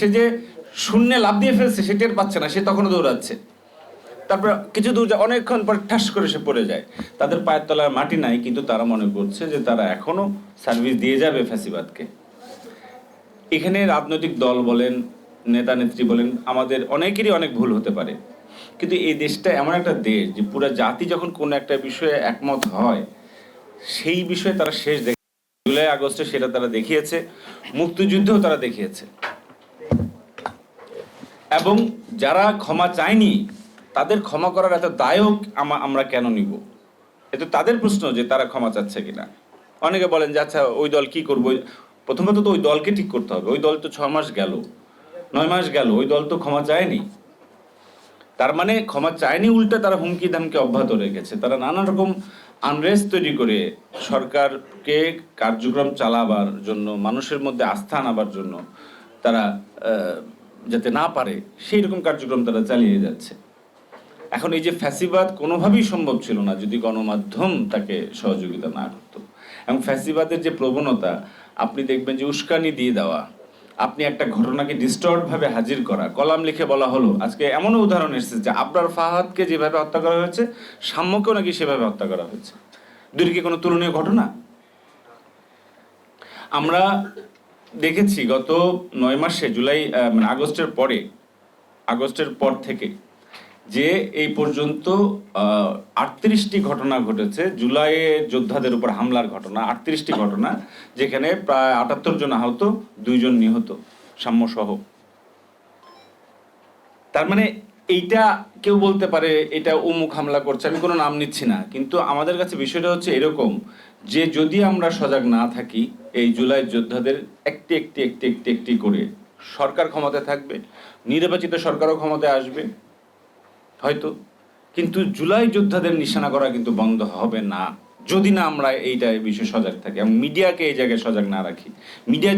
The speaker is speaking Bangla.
সে যে শূন্যে লাভ দিয়ে ফেলছে, সে টের পাচ্ছে না, সে তখনও দৌড়াচ্ছে। তারপর কিছু দূর অনেকক্ষণ পর ঠাস করে সে পড়ে যায়। তাদের পায়ের তলায় মাটি নাই, কিন্তু তারা মনে করছে যে তারা এখনও সার্ভিস দিয়ে যাবে ফ্যাসিবাদকে। এখানে রাজনৈতিক দল বলেন, নেতা নেত্রী বলেন, আমাদের অনেকেরই অনেক ভুল হতে পারে। কিন্তু এই দেশটা এমন একটা দেশ যে পুরো জাতি যখন কোনো একটা বিষয়ে একমত হয়, সেই বিষয়ে তারা শেষ দেখে জুলাই আগস্টে সেটা তারা দেখিয়েছে, মুক্তিযুদ্ধেও তারা দেখিয়েছে। এবং যারা ক্ষমা চায়নি, তাদের ক্ষমা করার এত দায়ক আমা- আমরা কেন নিব? এটা তাদের প্রশ্ন যে তারা ক্ষমা চাচ্ছে কিনা। অনেকে বলেন যে আচ্ছা ওই দল কি করব? প্রথমত তো ওই দলকে ঠিক করতে হবে। ওই দল তো ছ মাস গেল। নয় মাস গেল, ওই দল তো ক্ষমা চায়নি। তার মানে ক্ষমা চায়নি উল্টে তারা হুমকি দামকে অব্যাহত রেখেছে। তারা নানা রকম আনরেস্ট তৈরি করে সরকারকে কার্যক্রম চালাবার জন্য, মানুষের মধ্যে আস্থা আনাবার জন্য তারা যাতে না পারে সেই রকম কার্যক্রম তারা চালিয়ে যাচ্ছে। এখন এই যে ফ্যাসিবাদ কোনোভাবেই সম্ভব ছিল না যদি গণমাধ্যম তাকে সহযোগিতা না করতো। এবং ফ্যাসিবাদের যে প্রবণতা, আপনি দেখবেন যে উস্কানি দিয়ে দেওয়া, আপনি একটা ঘটনাকে ডিস্টর্ট ভাবে হাজির করা, কলাম লিখে বলা হলো। আজকে এমনও উদাহরণ এসেছে যে আবরার ফাহাদকে যেভাবে হত্যা করা হয়েছে, সাম্যকেও নাকি সেভাবে হত্যা করা হয়েছে। দুটি কি কোনো তুলনীয় ঘটনা? আমরা দেখেছি গত নয় মাসে, জুলাই মানে আগস্টের পরে, আগস্টের পর থেকে যে এই পর্যন্ত আটত্রিশটি ঘটনা ঘটেছে। জুলাইয়ে যোদ্ধাদের উপর হামলার ঘটনা, আটত্রিশটি ঘটনা, যেখানে প্রায় আটাত্তর জন আহত, দুইজন নিহত, সাম্যসহ। তার মানে এইটা কেউ বলতে পারে, এটা অমুক হামলা করছে, আমি কোনো নাম নিচ্ছি না। কিন্তু আমাদের কাছে বিষয়টা হচ্ছে এরকম যে যদি আমরা সজাগ না থাকি, এই জুলাই যোদ্ধাদের একটি একটি একটি একটি একটি করে সরকার ক্ষমতায় থাকবে, নির্বাচিত সরকারও ক্ষমতায় আসবে, হয়তো। কিন্তু জুলাই যোদ্ধাদের নিশানা করা কিন্তু বন্ধ হবে না। যদি না আমরা এইটা এই বিষয়ে সজাগ থাকি, এবং মিডিয়াকে এই জায়গায় সজাগ না রাখি, মিডিয়া